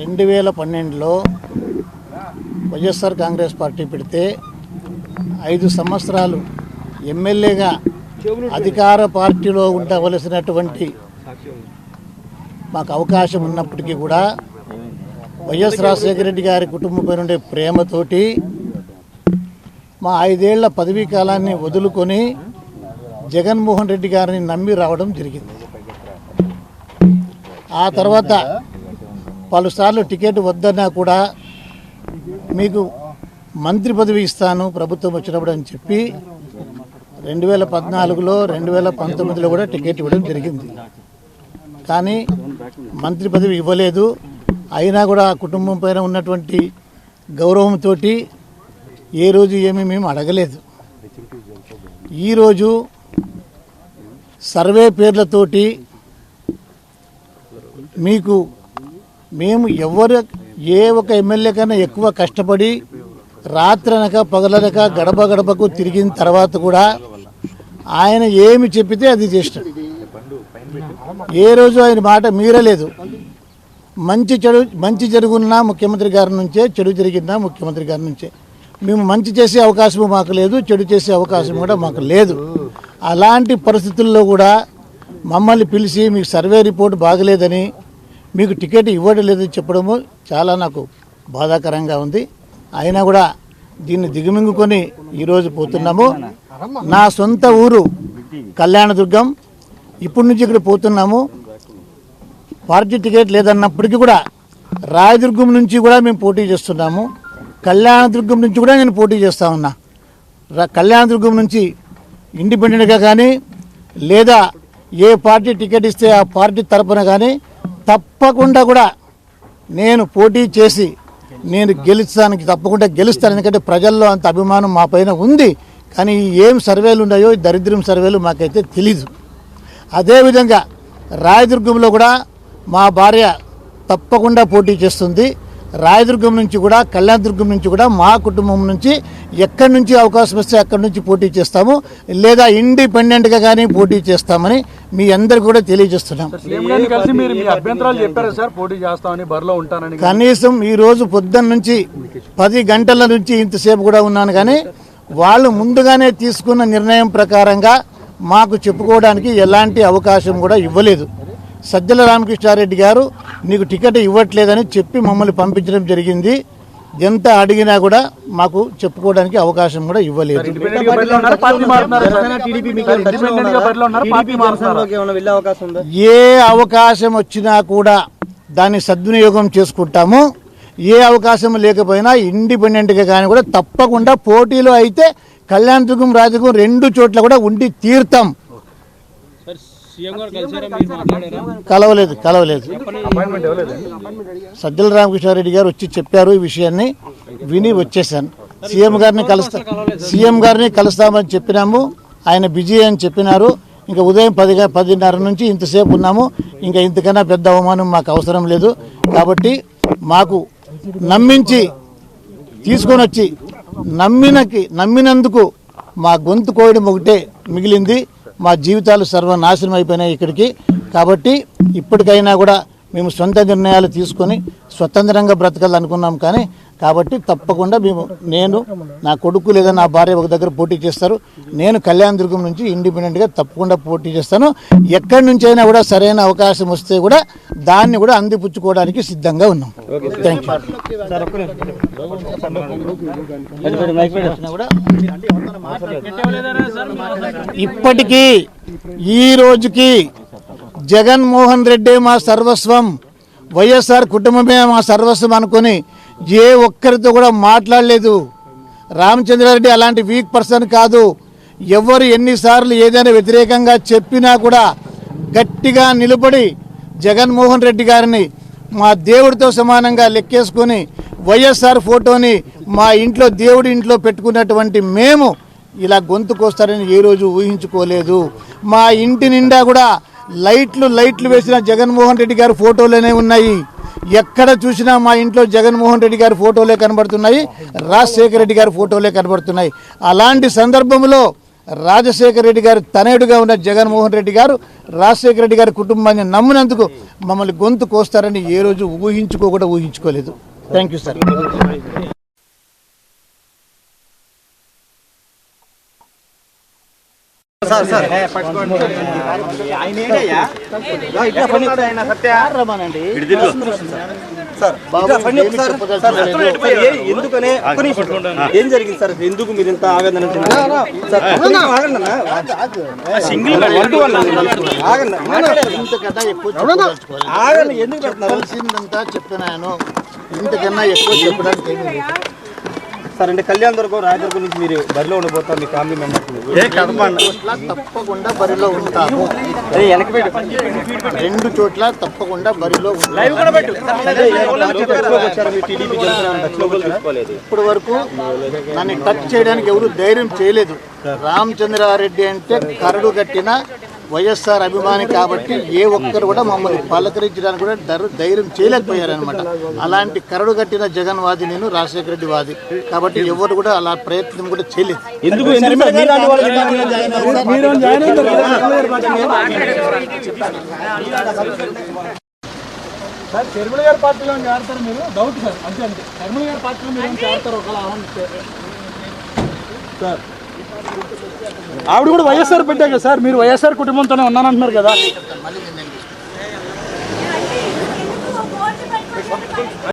రెండు వేల పన్నెండులో వైఎస్ఆర్ కాంగ్రెస్ పార్టీ పెడితే ఐదు సంవత్సరాలు ఎమ్మెల్యేగా అధికార పార్టీలో ఉండవలసినటువంటి మాకు అవకాశం ఉన్నప్పటికీ కూడా వైఎస్ రాజశేఖర రెడ్డి గారి కుటుంబంపై ఉండే ప్రేమతోటి మా ఐదేళ్ళ పదవీ కాలాన్ని వదులుకొని జగన్మోహన్ రెడ్డి గారిని నమ్మి రావడం జరిగింది. ఆ తర్వాత పలుసార్లు టికెట్ వద్దన్నా కూడా మీకు మంత్రి పదవి ఇస్తాను ప్రభుత్వం వచ్చినప్పుడు అని చెప్పి రెండు వేల పద్నాలుగులో రెండు వేల పంతొమ్మిదిలో కూడా టికెట్ ఇవ్వడం జరిగింది. కానీ మంత్రి పదవి ఇవ్వలేదు. అయినా కూడా ఆ కుటుంబం పైన ఉన్నటువంటి గౌరవంతో ఏ రోజు ఏమీ మేము అడగలేదు. ఈరోజు సర్వే పేర్లతోటి మీకు మేము ఎవరు ఏ ఒక ఎమ్మెల్యే కన్నా ఎక్కువ కష్టపడి రాత్రనక పగలనక గడప గడపకు తిరిగిన తర్వాత కూడా ఆయన ఏమి చెప్పితే అది చేస్తాడు. ఏ రోజు ఆయన మాట మీరలేదు. మంచి చెడు మంచి జరుగున్నా ముఖ్యమంత్రి గారి నుంచే చెడు జరిగినా ముఖ్యమంత్రి గారి నుంచే. మేము మంచి చేసే అవకాశం మాకు లేదు చెడు చేసే అవకాశం కూడా మాకు లేదు. అలాంటి పరిస్థితుల్లో కూడా మమ్మల్ని పిలిచి మీకు సర్వే రిపోర్ట్ బాగలేదని మీకు టికెట్ ఇవ్వడం లేదని చెప్పడము చాలా నాకు బాధాకరంగా ఉంది. అయినా కూడా దీన్ని దిగుమింగుకొని ఈరోజు పోతున్నాము. నా సొంత ఊరు కళ్యాణదుర్గం. ఇప్పటి నుంచి ఇక్కడ పోతున్నాము. పార్టీ టికెట్ లేదన్నప్పటికీ కూడా రాయదుర్గం నుంచి కూడా మేము పోటీ చేస్తున్నాము. కళ్యాణదుర్గం నుంచి కూడా నేను పోటీ చేస్తా ఉన్నా. కళ్యాణదుర్గం నుంచి ఇండిపెండెంట్గా కానీ లేదా ఏ పార్టీ టికెట్ ఇస్తే ఆ పార్టీ తరపున కానీ తప్పకుండా కూడా నేను పోటీ చేసి నేను గెలుస్తానికి తప్పకుండా గెలుస్తాను. ఎందుకంటే ప్రజల్లో అంత అభిమానం మా పైన ఉంది. కానీ ఏం సర్వేలు ఉన్నాయో దరిద్రం సర్వేలు మాకైతే తెలీదు. అదేవిధంగా రాయదుర్గంలో కూడా మా భార్య తప్పకుండా పోటీ చేస్తుంది. రాయదుర్గం నుంచి కూడా కళ్యాణదుర్గం నుంచి కూడా మా కుటుంబం నుంచి ఎక్కడి నుంచి అవకాశం వస్తే అక్కడి నుంచి పోటీ చేస్తాము. లేదా ఇండిపెండెంట్గా కానీ పోటీ చేస్తామని మీ అందరికి కూడా తెలియజేస్తున్నాం. కనీసం ఈ రోజు పొద్దున్న నుంచి పది గంటల నుంచి ఇంతసేపు కూడా ఉన్నాను కానీ వాళ్ళు ముందుగానే తీసుకున్న నిర్ణయం ప్రకారంగా మాకు చెప్పుకోవడానికి ఎలాంటి అవకాశం కూడా ఇవ్వలేదు. సజ్జల రామకృష్ణారెడ్డి గారు నీకు టికెట్ ఇవ్వట్లేదని చెప్పి మమ్మల్ని పంపించడం జరిగింది. ఎంత అడిగినా కూడా మాకు చెప్పుకోవడానికి అవకాశం కూడా ఇవ్వలేదు. ఏ అవకాశం వచ్చినా కూడా దాన్ని సద్వినియోగం చేసుకుంటాము. ఏ అవకాశం లేకపోయినా ఇండిపెండెంట్గా కానీ కూడా తప్పకుండా పోటీలో అయితే కళ్యాణదుర్గం రాజదుర్గం రెండు చోట్ల కూడా ఉండి తీర్థం కలవలేదు కలవలేదు. సజ్జల రామకృష్ణారెడ్డి గారు వచ్చి చెప్పారు ఈ విషయాన్ని విని వచ్చేసాను. సీఎం గారిని కలుస్తా సీఎం గారిని కలుస్తామని చెప్పినాము ఆయన బిజీ అని చెప్పినారు. ఇంకా ఉదయం పది పదిన్నర నుంచి ఇంతసేపు ఉన్నాము. ఇంకా ఇంతకన్నా పెద్ద అవమానం మాకు అవసరం లేదు. కాబట్టి మాకు నమ్మించి తీసుకొని వచ్చి నమ్మినకి నమ్మినందుకు మా గొంతు కోయడం ఒకటే మిగిలింది. మా జీవితాలు సర్వనాశనం అయిపోయినాయి ఇక్కడికి. కాబట్టి ఇప్పటికైనా కూడా మేము సొంత నిర్ణయాలు తీసుకొని స్వతంత్రంగా బ్రతకాలనుకున్నాం కానీ కాబట్టి తప్పకుండా మేము నేను నా కొడుకు లేదా నా భార్య ఒక దగ్గర పోటీ చేస్తారు. నేను కళ్యాణ దుర్గం నుంచి ఇండిపెండెంట్గా తప్పకుండా పోటీ చేస్తాను. ఎక్కడి నుంచి అయినా కూడా సరైన అవకాశం వస్తే కూడా దాన్ని కూడా అందిపుచ్చుకోవడానికి సిద్ధంగా ఉన్నాం. థ్యాంక్ యూ ఇప్పటికీ ఈ రోజుకి జగన్మోహన్ రెడ్డి మా సర్వస్వం వైఎస్ఆర్ కుటుంబమే మా సర్వస్వం అనుకొని ఏ ఒక్కరితో కూడా మాట్లాడలేదు. రామచంద్రారెడ్డి అలాంటి వీక్ పర్సన్ కాదు. ఎవరు ఎన్నిసార్లు ఏదైనా వ్యతిరేకంగా చెప్పినా కూడా గట్టిగా నిలబడి జగన్మోహన్ రెడ్డి గారిని మా దేవుడితో సమానంగా లెక్కేసుకొని వైఎస్ఆర్ ఫోటోని మా ఇంట్లో దేవుడి ఇంట్లో పెట్టుకున్నటువంటి మేము ఇలా గొంతుకొస్తారని ఏ రోజు ఊహించుకోలేదు. మా ఇంటి నిండా కూడా లైట్లు లైట్లు వేసిన జగన్మోహన్ రెడ్డి గారి ఫోటోలేనే ఉన్నాయి. ఎక్కడ చూసినా మా ఇంట్లో జగన్మోహన్ రెడ్డి గారి ఫోటోలే కనబడుతున్నాయి రాజశేఖర రెడ్డి గారి ఫోటోలే కనబడుతున్నాయి. అలాంటి సందర్భంలో రాజశేఖర రెడ్డి గారు తనయుడుగా ఉన్న జగన్మోహన్ రెడ్డి గారు రాజశేఖర రెడ్డి గారి కుటుంబాన్ని నమ్మినందుకు మమ్మల్ని గొంతు కోస్తారని ఏ రోజు ఊహించుకోకుండా ఊహించుకోలేదు. థ్యాంక్ యూ సార్ సార్, ఏ- ఎందుకనే. ఏం జరిగింది సార్ ఎందుకు మీరు ఇంత ఆగండి అన్న. ఆగండి ఎందుకు చెప్పినాను ఇంతకన్నా ఎక్కువ చెప్పడానికి. సార్ అంటే కళ్యాణ్ దుర్గం రాయదుర్గం నుంచి మీరు బరిలో ఉండబోతారు మీ ఫ్యామిలీ మెంబర్స్ తప్పకుండా బరిలో ఉంటాము పెట్టు రెండు చోట్ల తప్పకుండా బరిలో? ఇప్పటి వరకు నన్ను టచ్ చేయడానికి ఎవరు ధైర్యం చేయలేదు రామచంద్రారెడ్డి అంటే కరడు కట్టిన వైఎస్ఆర్ అభిమాని కాబట్టి ఏ ఒక్కరు కూడా మమ్మల్ని పలకరించడానికి కూడా ధైర్- ధైర్యం చేయలేకపోయారనమాట అలాంటి కరడు కట్టిన జగన్ వాది నేను రాజశేఖర రెడ్డి వాది. కాబట్టి ఎవరు కూడా అలా ప్రయత్నం కూడా చేయలేదు. ఎందుకు? సార్? గారి పార్టీలో చేరతారు మీరు? Doubt sir. అంతే అంతే. గారి పార్టీలో మీరు చేరతారు సార్ ఆవిడ కూడా వైఎస్ఆర్ పెట్టాక సార్ మీరు వైఎస్ఆర్ కుటుంబంతోనే ఉన్నానంటున్నారు కదా.